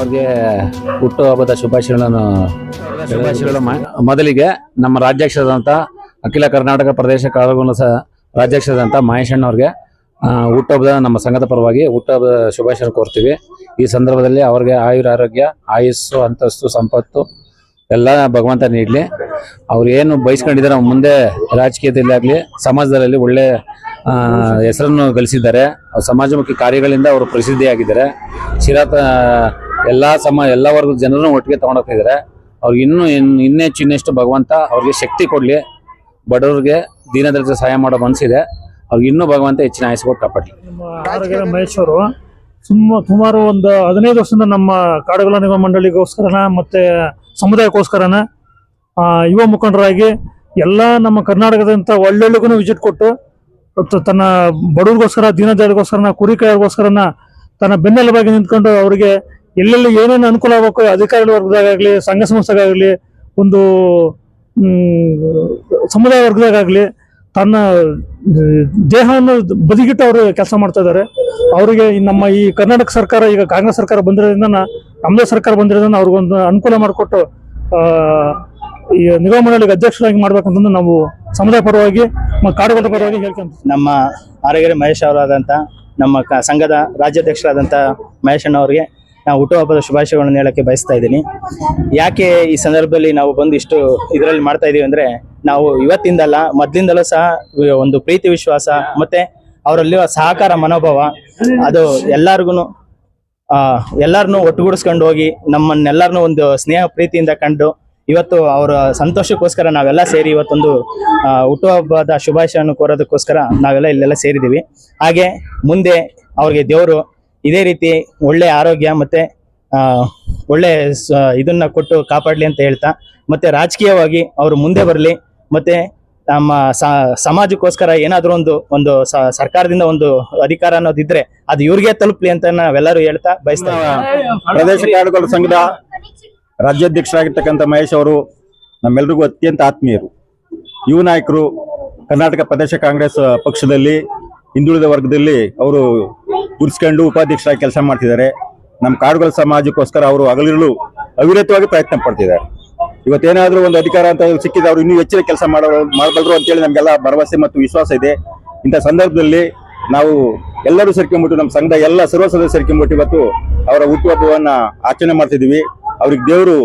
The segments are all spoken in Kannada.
ಅವ್ರಿಗೆ ಹುಟ್ಟುಹಬ್ಬದ ಶುಭಾಶಯಗಳನ್ನು ಶುಭಾಶಯಗಳು ಮೊದಲಿಗೆ ನಮ್ಮ ರಾಜ್ಯಾಧ್ಯಕ್ಷರಾದಂಥ ಅಖಿಲ ಕರ್ನಾಟಕ ಪ್ರದೇಶ ಕಾಳಗುಣ ಸಹ ರಾಜ್ಯಾಧ್ಯಕ್ಷರಾದಂಥ ಮಹೇಶಣ್ಣ ಅವ್ರಿಗೆ ಆ, ಹುಟ್ಟುಹಬ್ಬದ ನಮ್ಮ ಸಂಘದ ಪರವಾಗಿ ಹುಟ್ಟುಹಬ್ಬದ ಶುಭಾಶಯ ಕೋರ್ತೀವಿ. ಈ ಸಂದರ್ಭದಲ್ಲಿ ಅವ್ರಿಗೆ ಆಯುರ ಆರೋಗ್ಯ ಆಯುಸ್ಸು ಅಂತಸ್ತು ಸಂಪತ್ತು ಎಲ್ಲ ಭಗವಂತ ನೀಡಲಿ. ಅವ್ರು ಏನು ಬಯಸ್ಕೊಂಡಿದ್ದಾರೆ ಮುಂದೆ ರಾಜಕೀಯದಲ್ಲಿ ಆಗಲಿ ಸಮಾಜದಲ್ಲಿ ಒಳ್ಳೆ ಹೆಸರನ್ನು ಗಳಿಸಿದ್ದಾರೆ. ಸಮಾಜಮುಖಿ ಕಾರ್ಯಗಳಿಂದ ಅವರು ಪ್ರಸಿದ್ಧಿಯಾಗಿದ್ದಾರೆ. ಶಿರಾತ ಎಲ್ಲ ಸಮ, ಎಲ್ಲ ವರ್ಗದ ಜನರನ್ನು ಒಟ್ಟಿಗೆ ತಗೊಂಡೋಗ್ತಿದ್ದಾರೆ ಅವ್ರಿಗೆ ಇನ್ನೂ ಇನ್ ಇನ್ನೆಚ್ಚು ಇನ್ನೆಷ್ಟು ಭಗವಂತ ಅವ್ರಿಗೆ ಶಕ್ತಿ ಕೊಡಲಿ, ಬಡವ್ರಿಗೆ ದೀನದಲಿತ ಸಹಾಯ ಮಾಡೋ ಮನಸ್ಸಿದೆ ಅವ್ರಿಗೆ ಇನ್ನೂ ಭಗವಂತ ಹೆಚ್ಚಿನ ಆಯಸ್ಸು ಕೊಟ್ಟು ಕಾಪಾಡಲಿ. ಮಹೇಶ್ವರು, ಸುಮ್ಮ, ಸುಮಾರು ಒಂದು ಹದಿನೈದು ವರ್ಷದಿಂದ ನಮ್ಮ ಕಾಡುಗಳ ನಿಗಮ ಮಂಡಳಿಗೋಸ್ಕರನ ಮತ್ತು ಸಮುದಾಯಕ್ಕೋಸ್ಕರನ ಯುವ ಮುಖಂಡರಾಗಿ ಎಲ್ಲ ನಮ್ಮ ಕರ್ನಾಟಕದಂತ ಒಳ್ಳೊಳ್ಳೆಗೂ ವಿಸಿಟ್ ಕೊಟ್ಟು ತನ್ನ ಬಡವ್ರಿಗೋಸ್ಕರ ಕುರಿ ಕುರಿಕಾಯರಿಗೋಸ್ಕರನ ತನ್ನ ಬೆನ್ನೆಲುಬಾಗಿ ನಿಂತ್ಕೊಂಡು ಅವರಿಗೆ ಎಲ್ಲೆಲ್ಲಿ ಏನೇನು ಅನುಕೂಲ ಆಗಬೇಕು, ಅಧಿಕಾರಿ ವರ್ಗದಾಗಲಿ ಸಂಘ ಸಂಸ್ಥೆಗಾಗಲಿ, ಒಂದು ಸಮುದಾಯ ವರ್ಗದಾಗಲಿ ತನ್ನ, ದೇಹವನ್ನು ಬದಿಗಿಟ್ಟು ಅವರು ಕೆಲಸ ಮಾಡ್ತಾ ಇದ್ದಾರೆ ಅವರಿಗೆ ನಮ್ಮ ಈ ಕರ್ನಾಟಕ ಸರ್ಕಾರ, ಈಗ ಕಾಂಗ್ರೆಸ್ ಸರ್ಕಾರ ಬಂದಿರೋದ್ರಿಂದ ನಮ್ಮದೇ ಸರ್ಕಾರ ಬಂದಿರೋದ್ರಿಂದ ಅವ್ರಿಗೊಂದು ಅನುಕೂಲ ಮಾಡಿಕೊಟ್ಟು ಈ ನಿಗಮ ಮಂಡಳಿಗೆ ಅಧ್ಯಕ್ಷರಾಗಿ ಮಾಡ್ಬೇಕಂತಂದು ನಾವು ಸಮುದಾಯ ಪರವಾಗಿ ಮತ್ತು ಕಾಡುಗಳ ಪರವಾಗಿ ಹೇಳ್ಕೊಂತ ನಮ್ಮ ಆರಗೆರೆ ಮಹೇಶ್ ಅವರಾದಂಥ, ನಮ್ಮ ಸಂಘದ ರಾಜ್ಯಾಧ್ಯಕ್ಷರಾದಂಥ ಮಹೇಶ್ ಅಣ್ಣ ಅವರಿಗೆ ನಾವು ಹುಟ್ಟುಹಬ್ಬದ ಶುಭಾಶಯಗಳನ್ನು ಹೇಳಕ್ಕೆ ಬಯಸ್ತಾ ಇದ್ದೀನಿ. ಯಾಕೆ ಈ ಸಂದರ್ಭದಲ್ಲಿ ನಾವು ಬಂದು ಇಷ್ಟು ಇದರಲ್ಲಿ ಮಾಡ್ತಾ ಇದೀವಿ ಅಂದ್ರೆ ನಾವು ಇವತ್ತಿಂದಲ್ಲ, ಮೊದಲಿಂದಲೂ ಸಹ ಒಂದು ಪ್ರೀತಿ ವಿಶ್ವಾಸ ಮತ್ತೆ ಅವರಲ್ಲಿರುವ ಸಹಕಾರ ಮನೋಭಾವ, ಅದು ಎಲ್ಲಾರ್ಗು ಎಲ್ಲರನ್ನೂ ಒಟ್ಟುಗೂಡಿಸ್ಕೊಂಡು ಹೋಗಿ ನಮ್ಮನ್ನೆಲ್ಲರನ್ನೂ ಒಂದು ಸ್ನೇಹ ಪ್ರೀತಿಯಿಂದ ಕಂಡು ಇವತ್ತು ಅವರ ಸಂತೋಷಕ್ಕೋಸ್ಕರ ನಾವೆಲ್ಲ ಸೇರಿ ಇವತ್ತೊಂದು ಹುಟ್ಟುಹಬ್ಬದ ಶುಭಾಶಯವನ್ನು ಕೋರೋದಕ್ಕೋಸ್ಕರ ನಾವೆಲ್ಲ ಇಲ್ಲೆಲ್ಲ ಸೇರಿದ್ದೀವಿ. ಹಾಗೆ ಮುಂದೆ ಅವ್ರಿಗೆ ದೇವರು ಇದೇ ರೀತಿ ಒಳ್ಳೆ ಆರೋಗ್ಯ ಮತ್ತೆ ಒಳ್ಳೆ ಇದನ್ನ ಕೊಟ್ಟು ಕಾಪಾಡಲಿ ಅಂತ ಹೇಳ್ತಾ, ಮತ್ತೆ ರಾಜಕೀಯವಾಗಿ ಅವರು ಮುಂದೆ ಬರಲಿ, ಮತ್ತೆ ನಮ್ಮ ಸಮಾಜಕ್ಕೋಸ್ಕರ ಏನಾದರೂ ಒಂದು ಒಂದು ಸರ್ಕಾರದಿಂದ ಒಂದು ಅಧಿಕಾರ ಅನ್ನೋದಿದ್ರೆ ಅದು ಇವ್ರಿಗೆ ತಲುಪಲಿ ಅಂತ ನಾವೆಲ್ಲರೂ ಹೇಳ್ತಾ ಬಯಸ್ತಾ ಇದ್ದೀವಿ. ಪ್ರದೇಶ ಕಾಡುಗಳ ಸಂಘದ ರಾಜ್ಯಾಧ್ಯಕ್ಷರಾಗಿರ್ತಕ್ಕಂಥ ಮಹೇಶ್ ಅವರು ನಮ್ಮೆಲ್ರಿಗೂ ಅತ್ಯಂತ ಆತ್ಮೀಯರು ಯುವ ನಾಯಕರು ಕರ್ನಾಟಕ ಪ್ರದೇಶ ಕಾಂಗ್ರೆಸ್ ಪಕ್ಷದಲ್ಲಿ ಹಿಂದುಳಿದ ವರ್ಗದಲ್ಲಿ ಅವರು ಉರ್ಸ್ಕೊಂಡು ಉಪಾಧ್ಯಕ್ಷರಾಗಿ ಕೆಲಸ ಮಾಡ್ತಿದ್ದಾರೆ. ನಮ್ಮ ಕಾಡುಗಳ ಸಮಾಜಕ್ಕೋಸ್ಕರ ಅವರು ಹಗಲಿರಲು ಅವಿರತವಾಗಿ ಪ್ರಯತ್ನ ಪಡ್ತಿದ್ದಾರೆ. ಇವತ್ತೇನಾದರೂ ಒಂದು ಅಧಿಕಾರ ಅಂತ ಸಿಕ್ಕಿದ್ರೆ ಅವರು ಇನ್ನೂ ಹೆಚ್ಚಿನ ಕೆಲಸ ಮಾಡೋ ಮಾಡಬಲ್ಲರು ಅಂತೇಳಿ ನಮಗೆಲ್ಲ ಭರವಸೆ ಮತ್ತು ವಿಶ್ವಾಸ ಇದೆ. ಇಂಥ ಸಂದರ್ಭದಲ್ಲಿ ನಾವು ಎಲ್ಲರೂ ಸೇರ್ಕೊಂಬಿಟ್ಟು ನಮ್ಮ ಸಂಘದ ಎಲ್ಲ ಸರ್ವ ಸದಸ್ಯರು ಸೇರ್ಕೊಂಡ್ಬಿಟ್ಟು ಇವತ್ತು ಅವರ ಹುಟ್ಟುಹಬ್ಬವನ್ನು ಆಚರಣೆ ಮಾಡ್ತಿದ್ದೀವಿ. ಅವ್ರಿಗೆ ದೇವರು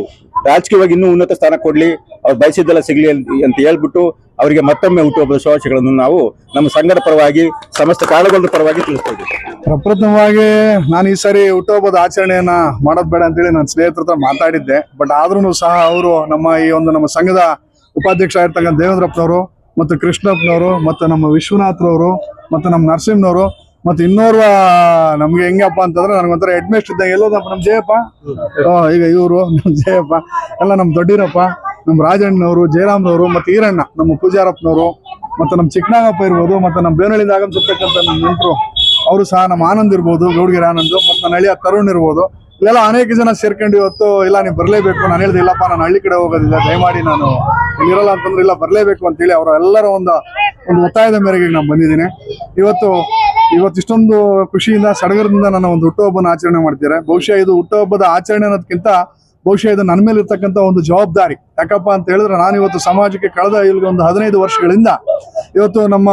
ರಾಜಕೀಯವಾಗಿ ಇನ್ನೂ ಉನ್ನತ ಸ್ಥಾನ ಕೊಡಲಿ. ಅವ್ರು ಬಯಸಿದ್ದೆಲ್ಲ ಸಿಗಲಿ ಅಂತ ಹೇಳ್ಬಿಟ್ಟು ಅವರಿಗೆ ಮತ್ತೊಮ್ಮೆ ಹುಟ್ಟುಹಬ್ಬದ ಶುಭಾಶಯಗಳನ್ನು ನಾವು ನಮ್ಮ ಸಂಘದ ಪರವಾಗಿ ಸಮಸ್ತ ಕಾಲಗಳ ಪರವಾಗಿ ತಿಳಿಸ್ತಾ ಇದ್ದೀವಿ ಪ್ರಪ್ರಥಮವಾಗಿ ನಾನು ಈ ಸಾರಿ ಹುಟ್ಟುಹಬ್ಬದ ಆಚರಣೆಯನ್ನ ಮಾಡೋದ್ ಬೇಡ ಅಂತೇಳಿ ನನ್ನ ಸ್ನೇಹಿತರ ಹತ್ರ ಮಾತಾಡಿದ್ದೆ. ಬಟ್ ಆದ್ರೂ ಸಹ ಅವರು ನಮ್ಮ ಈ ಒಂದು ನಮ್ಮ ಸಂಘದ ಉಪಾಧ್ಯಕ್ಷ ಆಗಿರ್ತಕ್ಕಂಥ ದೇವೇಂದ್ರಪ್ಪನವರು ಮತ್ತು ಕೃಷ್ಣಪ್ಪನವರು ಮತ್ತು ನಮ್ಮ ವಿಶ್ವನಾಥ್ರವರು ಮತ್ತು ನಮ್ಮ ನರಸಿಂಹನವರು ಮತ್ತು ಇನ್ನೋರ್ವ ನಮ್ಗೆ ಹೆಂಗಪ್ಪ ಅಂತಂದ್ರೆ ನನಗೊಂಥರ ಹೆಡ್ ಮೇಸ್ಟ್ ಇದ್ದಾಗ ಎಲ್ಲೋದಪ್ಪ ನಮ್ಮ ಜಯಪ್ಪ. ಈಗ ಇವರು ನಮ್ಮ ಜಯಪ್ಪ. ಎಲ್ಲ ನಮ್ಮ ದೊಡ್ಡಿರಪ್ಪ. ನಮ್ಮ ರಾಜಣ್ಣನವರು, ಜಯರಾಮ್ನವರು ಮತ್ತು ಈರಣ್ಣ, ನಮ್ಮ ಪೂಜಾರಪ್ಪನವರು ಮತ್ತು ನಮ್ಮ ಚಿಕ್ಕನಾಗಪ್ಪ ಇರ್ಬೋದು ಮತ್ತು ನಮ್ಮ ಬೇನಹಳ್ಳಿಯಿಂದ ಆಗಮಿಸಿರ್ತಕ್ಕಂಥ ನಮ್ಮ ನೆಂಟರು, ಅವರು ಸಹ ನಮ್ಮ ಆನಂದ್ ಇರ್ಬೋದು, ಗೌಡ್ಗಿರಿ ಆನಂದ್ ಮತ್ತು ನನ್ನ ಹಳ್ಳಿಯ ತರುಣ್ ಇರ್ಬೋದು. ಇಲ್ಲೆಲ್ಲ ಅನೇಕ ಜನ ಸೇರ್ಕೊಂಡು ಇವತ್ತು, ಇಲ್ಲ ನೀವು ಬರಲೇಬೇಕು, ನಾನು ಹೇಳಿದೆ, ಇಲ್ಲಪ್ಪ, ನಾನು ಹಳ್ಳಿ ಕಡೆ ಹೋಗೋದಿಲ್ಲ, ದಯಮಾಡಿ ನಾನು ಇರಲ್ಲ ಅಂತಂದ್ರೆ ಇಲ್ಲ, ಬರಲೇಬೇಕು ಅಂತೇಳಿ ಅವರ ಎಲ್ಲರ ಒಂದು ಒಂದು ಒತ್ತಾಯದ ಮೇರೆಗೆ ನಾನು ಬಂದಿದ್ದೀನಿ. ಇವತ್ತು ಇವತ್ತು ಇಷ್ಟೊಂದು ಖುಷಿಯಿಂದ, ಸಡಗರದಿಂದ ನನ್ನ ಒಂದು ಹುಟ್ಟುಹಬ್ಬನ ಆಚರಣೆ ಮಾಡ್ತಿದ್ದಾರೆ. ಬಹುಶಃ ಇದು ಹುಟ್ಟುಹಬ್ಬದ ಆಚರಣೆ ಅನ್ನೋದಕ್ಕಿಂತ ಬಹುಶಃ ಇದು ನನ್ನ ಮೇಲೆ ಇರ್ತಕ್ಕಂಥ ಒಂದು ಜವಾಬ್ದಾರಿ. ಯಾಕಪ್ಪ ಅಂತ ಹೇಳಿದ್ರೆ ನಾನು ಇವತ್ತು ಸಮಾಜಕ್ಕೆ ಕಳೆದ ಇಲ್ಲಿ ಒಂದು ಹದಿನೈದು ವರ್ಷಗಳಿಂದ ಇವತ್ತು ನಮ್ಮ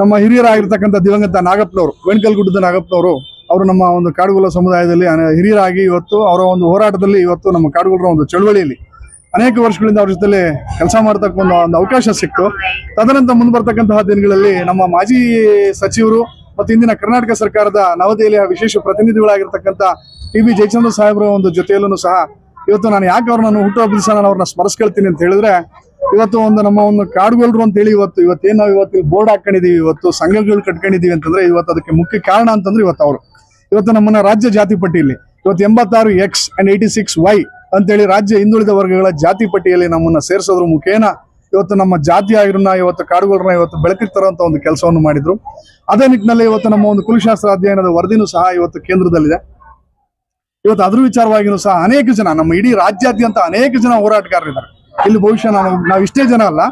ನಮ್ಮ ಹಿರಿಯರಾಗಿರ್ತಕ್ಕಂಥ ದಿವಂಗತ ನಾಗಪ್ಪನವರು, ವೆಣ್ಕಲ್ಗುಡ್ಡದ ನಾಗಪ್ಪನವರು, ಅವರು ನಮ್ಮ ಒಂದು ಕಾಡುಗುಲ ಸಮುದಾಯದಲ್ಲಿ ಹಿರಿಯರಾಗಿ ಇವತ್ತು ಅವರ ಒಂದು ಹೋರಾಟದಲ್ಲಿ ಇವತ್ತು ನಮ್ಮ ಕಾಡುಗುಲರ ಒಂದು ಚಳವಳಿಯಲ್ಲಿ ಅನೇಕ ವರ್ಷಗಳಿಂದ ಅವ್ರ ಜೊತೆಲಿ ಕೆಲಸ ಮಾಡತಕ್ಕ ಒಂದು ಒಂದು ಅವಕಾಶ ಸಿಕ್ತು. ತದನಂತರ ಮುಂದೆ ಬರ್ತಕ್ಕಂತಹ ದಿನಗಳಲ್ಲಿ ನಮ್ಮ ಮಾಜಿ ಸಚಿವರು ಮತ್ತು ಇಂದಿನ ಕರ್ನಾಟಕ ಸರ್ಕಾರದ ನವದೆಹಲಿಯ ವಿಶೇಷ ಪ್ರತಿನಿಧಿಗಳಾಗಿರ್ತಕ್ಕಂಥ ಟಿ ಬಿ ಜಯಚಂದ್ರ ಸಾಹೇಬರ ಒಂದು ಜೊತೆಯಲ್ಲೂ ಸಹ ಇವತ್ತು ನಾನು ಯಾಕೆ ಅವ್ರನ್ನ ಹುಟ್ಟುಹಬ್ಬದ ದಿವಸ ನಾನು ಅವ್ರನ್ನ ಸ್ಮರಿಸ್ಕೊಳ್ತೀನಿ ಅಂತ ಹೇಳಿದ್ರೆ, ಇವತ್ತು ಒಂದು ನಮ್ಮ ಒಂದು ಕಾಡುಗೊಲ್ರು ಅಂತ ಹೇಳಿ ಇವತ್ತು, ಇವತ್ತೇನು ನಾವು ಇವತ್ತು ಬೋರ್ಡ್ ಹಾಕೊಂಡಿದೀವಿ, ಇವತ್ತು ಸಂಘಗಳು ಕಟ್ಕೊಂಡಿದೀವಿ ಅಂತಂದ್ರೆ ಇವತ್ತು ಅದಕ್ಕೆ ಮುಖ್ಯ ಕಾರಣ ಅಂತಂದ್ರೆ ಇವತ್ತು ಅವರು. ಇವತ್ತು ನಮ್ಮನ್ನ ರಾಜ್ಯ ಜಾತಿ ಪಟ್ಟಿಯಲ್ಲಿ, ಇವತ್ತು ಎಂಬತ್ತಾರು X and eighty six Y ಅಂತೇಳಿ ರಾಜ್ಯ ಹಿಂದುಳಿದ ವರ್ಗಗಳ ಜಾತಿ ಪಟ್ಟಿಯಲ್ಲಿ ನಮ್ಮನ್ನ ಸೇರಿಸೋದ್ರ ಮುಖೇನ ಇವತ್ತು ನಮ್ಮ ಜಾತಿ ಆಗಿರನ್ನ, ಇವತ್ತು ಕಾಡುಗಳನ್ನ ಇವತ್ತು ಬೆಳಕಿಗೆ ತರುವಂತ ಒಂದು ಕೆಲಸವನ್ನು ಮಾಡಿದ್ರು. ಅದೇ ನಿಟ್ಟಿನಲ್ಲಿ ಇವತ್ತು ನಮ್ಮ ಒಂದು ಕುಲಶಾಸ್ತ್ರ ಅಧ್ಯಯನದ ವರದಿನೂ ಸಹ ಇವತ್ತು ಕೇಂದ್ರದಲ್ಲಿದೆ. ಇವತ್ತು ಅದ್ರ ವಿಚಾರವಾಗಿನೂ ಸಹ ಅನೇಕ ಜನ, ನಮ್ಮ ಇಡೀ ರಾಜ್ಯಾದ್ಯಂತ ಅನೇಕ ಜನ ಹೋರಾಟಗಾರರಿದ್ದಾರೆ. ಇಲ್ಲಿ ಬಹುಶಃ ನಾವು ನಾವು ಇಷ್ಟೇ ಜನ ಅಲ್ಲ.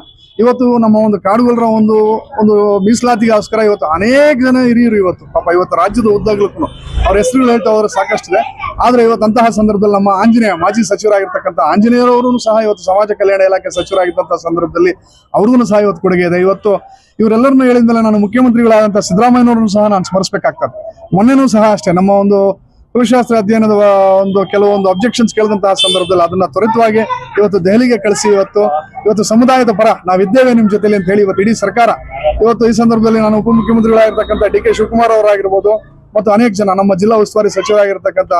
ಇವತ್ತು ನಮ್ಮ ಒಂದು ಕಾಡುಗೊಲ್ಲರ ಒಂದು ಒಂದು ಮೀಸಲಾತಿಗೋಸ್ಕರ ಇವತ್ತು ಅನೇಕ ಜನ ಹಿರಿಯರು ಇವತ್ತು, ಪಾಪ ಇವತ್ತು ರಾಜ್ಯದ ಉದ್ದಗಲಕ್ಕೂ ಅವ್ರ ಹೆಸರುಗಳು ಹೇಳ್ತಾ ಹೋದ್ರೆ ಸಾಕಷ್ಟಿದೆ. ಆದ್ರೆ ಇವತ್ತು ಅಂತಹ ಸಂದರ್ಭದಲ್ಲಿ ನಮ್ಮ ಆಂಜನೇಯ ಮಾಜಿ ಸಚಿವರಾಗಿರ್ತಕ್ಕಂಥ ಆಂಜನೇಯರವರು ಸಹ ಇವತ್ತು ಸಮಾಜ ಕಲ್ಯಾಣ ಇಲಾಖೆ ಸಚಿವರಾಗಿದ್ದಂಥ ಸಂದರ್ಭದಲ್ಲಿ ಅವ್ರಿಗೂ ಸಹ ಇವತ್ತು ಕೊಡುಗೆ ಇದೆ. ಇವತ್ತು ಇವರೆಲ್ಲರನ್ನೂ ಹೇಳಿದ್ಮೇಲೆ ನಾನು ಮುಖ್ಯಮಂತ್ರಿಗಳಾದಂಥ ಸಿದ್ದರಾಮಯ್ಯನವ್ರನ್ನು ಸಹ ನಾನು ಸ್ಮರಿಸಬೇಕಾಗ್ತದೆ. ಮೊನ್ನೆನೂ ಸಹ ಅಷ್ಟೇ, ನಮ್ಮ ಒಂದು ಕೃಷಿಶಾಸ್ತ್ರ ಅಧ್ಯಯನದ ಒಂದು ಕೆಲವೊಂದು ಅಬ್ಜೆಕ್ಷನ್ಸ್ ಕೇಳಿದಂತಹ ಸಂದರ್ಭದಲ್ಲಿ ಅದನ್ನ ತ್ವರಿತವಾಗಿ ಇವತ್ತು ದೆಹಲಿಗೆ ಕಳಿಸಿ, ಇವತ್ತು ಇವತ್ತು ಸಮುದಾಯದ ಪರ ನಾವಿದ್ದೇವೆ ನಿಮ್ ಜೊತೆಲಿ ಅಂತ ಹೇಳಿ ಇವತ್ತು ಇಡೀ ಸರ್ಕಾರ. ಇವತ್ತು ಈ ಸಂದರ್ಭದಲ್ಲಿ ನಾನು ಉಪಮುಖ್ಯಮಂತ್ರಿಗಳಾಗಿರ್ತಕ್ಕಂಥ ಡಿ ಕೆ ಶಿವಕುಮಾರ್ ಅವರಾಗಿರ್ಬೋದು, ಮತ್ತು ಅನೇಕ ಜನ ನಮ್ಮ ಜಿಲ್ಲಾ ಉಸ್ತುವಾರಿ ಸಚಿವರಾಗಿರ್ತಕ್ಕಂಥ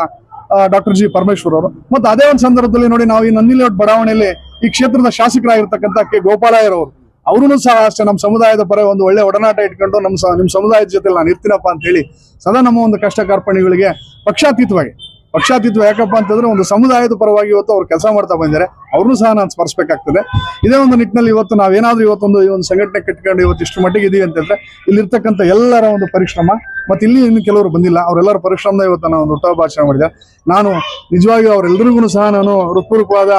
ಡಾಕ್ಟರ್ ಜಿ ಪರಮೇಶ್ವರ್ ಅವರು. ಮತ್ತು ಅದೇ ಒಂದು ಸಂದರ್ಭದಲ್ಲಿ ನೋಡಿ ನಾವು ಈ ನಂದಿಲೇಔಟ್ ಬಡಾವಣೆಯಲ್ಲಿ ಈ ಕ್ಷೇತ್ರದ ಶಾಸಕರಾಗಿರ್ತಕ್ಕಂಥ ಕೆ ಗೋಪಾಲಯ್ಯರವರು. ಅವರು ಸಹ ಅಷ್ಟೇ, ನಮ್ಮ ಸಮುದಾಯದ ಪರ ಒಂದು ಒಳ್ಳೆ ಒಡನಾಟ ಇಟ್ಕೊಂಡು ನಮ್ಮ ನಿಮ್ಮ ಸಮುದಾಯದ ಜೊತೆ ನಾನು ಇರ್ತೀನಪ್ಪ ಅಂತ ಹೇಳಿ ಸದಾ ನಮ್ಮ ಒಂದು ಕಷ್ಟ ಕಾರ್ಪಣ್ಯಗಳಿಗೆ ಪಕ್ಷಾತೀತವಾಗಿ ಪಕ್ಷಾತೀತ ಯಾಕಪ್ಪ ಅಂತಂದ್ರೆ ಒಂದು ಸಮುದಾಯದ ಪರವಾಗಿ ಇವತ್ತು ಅವ್ರು ಕೆಲಸ ಮಾಡ್ತಾ ಬಂದಿದ್ದಾರೆ. ಅವ್ರನ್ನೂ ಸಹ ನಾನು ಸ್ಮರಿಸಬೇಕಾಗ್ತದೆ. ಇದೇ ಒಂದು ನಿಟ್ಟಿನಲ್ಲಿ ಇವತ್ತು ನಾವೇನಾದ್ರೂ ಇವತ್ತೊಂದು ಈ ಒಂದು ಸಂಘಟನೆ ಕಟ್ಕೊಂಡು ಇವತ್ತು ಇಷ್ಟು ಮಟ್ಟಿಗೆ ಇದೀವಿ ಅಂತಂದ್ರೆ ಇಲ್ಲಿರ್ತಕ್ಕಂಥ ಎಲ್ಲರ ಒಂದು ಪರಿಶ್ರಮ, ಮತ್ತೆ ಇಲ್ಲಿ ಇನ್ನು ಕೆಲವರು ಬಂದಿಲ್ಲ, ಅವರೆಲ್ಲರ ಪರಿಶ್ರಮದ ಇವತ್ತು ನಾನು ಒಂದು ಹುಟ್ಟುಹಬ್ಬ ಆಚರಣೆ ಮಾಡಿದೆ ನಾನು ನಿಜವಾಗಿಯೂ ಅವರೆಲ್ಲರಿಗೂ ಸಹ ನಾನು ಹೃತ್ಪೂರ್ವಕವಾದ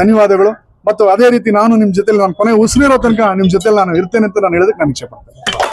ಧನ್ಯವಾದಗಳು. ಮತ್ತು ಅದೇ ರೀತಿ ನಾನು ನಿಮ್ಮ ಜೊತೆಲಿ ನಾನು ಕೊನೆ ಉಸಿರಿರೋ ತನಕ ನಿಮ್ಮ ಜೊತೆಲಿ ನಾನು ಇರ್ತೇನೆ ಅಂತ ನಾನು ಹೇಳೋದಕ್ಕೆ ನಾನು ಇಚ್ಛೆ ಪಡ್ತೇನೆ.